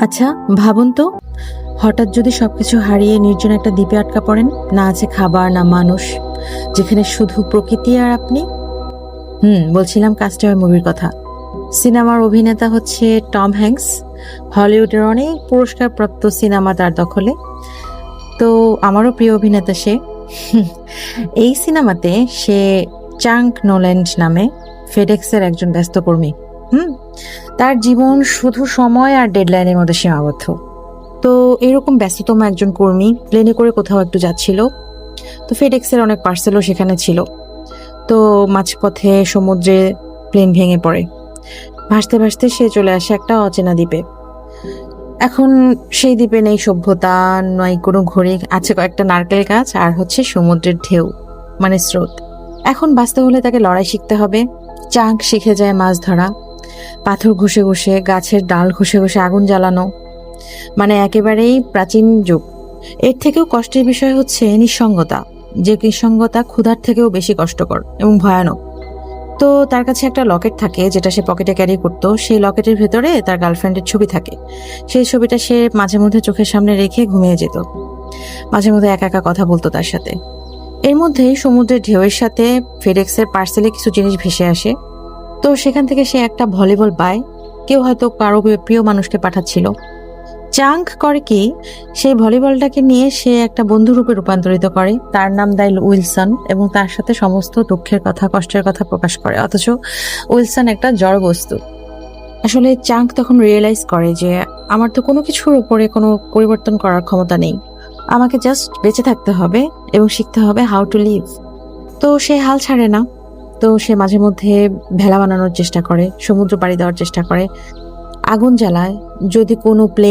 আচ্ছা ভাবুন তো। হঠাৎ যদি সবকিছু হারিয়ে নির্জন একটা দ্বীপে আটকা পড়েন, না আছে খাবার, না মানুষ, যেখানে শুধু প্রকৃতি আর আপনি? হুম, বলছিলাম কাস্টমার মুভির কথা। সিনেমার অভিনেতা হচ্ছে টম হ্যাংস হলিউডের অনেক পুরস্কারপ্রাপ্ত সিনেমা তার দখলে। তো আমারও প্রিয় অভিনেতা সে। এই সিনেমাতে সে চাঙ্ক নোল্যান্ড নামে, ফেডেক্সের একজন ব্যস্ত কর্মী। হুম, তার জীবন শুধু সময় আর ডেডলাইনের মধ্যে সীমাবদ্ধ। তো এরকম ব্যস্ততম একজন কর্মী প্লেনে করে কোথাও একটু যাচ্ছিল, তো ফেডেক্সের অনেক পার্সেলও সেখানে ছিল। তো মাঝপথে সমুদ্রে প্লেন ভেঙে পড়ে। ভাসতে ভাসতে সে চলে আসে একটা অচেনা দ্বীপে। এখন সেই দ্বীপে নেই সভ্যতা, নয় কোনো ঘড়ি, আছে কয়েকটা নারকেল গাছ আর হচ্ছে সমুদ্রের ঢেউ মানে স্রোত। এখন বাঁচতে হলে তাকে লড়াই শিখতে হবে। চাঁক শিখে যায় মাছ ধরা। পাথর ঘষে ঘষে, গাছের ডাল ঘষে ঘষে আগুন জ্বালানো। মানে একেবারেই প্রাচীন যুগ। এর থেকেও কষ্টের বিষয় হচ্ছে নিঃসঙ্গতা, যে নিঃসঙ্গতা ক্ষুধার থেকেও বেশি কষ্টকর এবং ভয়ানক। তো তার কাছে একটা লকেট থাকে, যেটা সে পকেটে ক্যারি করতো। সেই লকেটের ভেতরে তার গার্লফ্রেন্ডের ছবি থাকে। সেই ছবিটা সে মাঝে মধ্যে চোখের সামনে রেখে ঘুমিয়ে যেত। মাঝে মধ্যে একা একা কথা বলতো তার সাথে। এর মধ্যেই সমুদ্রের ঢেউয়ের সাথে ফেডেক্সের পার্সেলে কিছু জিনিস ভেসে আসে। তো সেখান থেকে সে একটা ভলিবল পায় কেউ হয়তো কারও প্রিয় মানুষকে পাঠাচ্ছিল। চাঙ্ক করে কি, সেই ভলিবলটাকে নিয়ে সে একটা বন্ধুরূপে রূপান্তরিত করে। তার নাম দেয় উইলসন এবং তার সাথে সমস্ত দুঃখের কথা, কষ্টের কথা প্রকাশ করে। অথচ উইলসন একটা জড় বস্তু। আসলে চাঙ্ক তখন রিয়েলাইজ করে যে আমার তো কোনো কিছুর উপরে কোনো পরিবর্তন করার ক্ষমতা নেই। আমাকে জাস্ট বেঁচে থাকতে হবে এবং শিখতে হবে হাউ টু লিভ তো সে হাল ছাড়ে না। তো সে মাঝে মধ্যে ভেলা বানানোর চেষ্টা করে, সমুদ্র পাড়ি দেওয়ার চেষ্টা করে। আগুন জ্বালায়, যদি কোনো প্লেন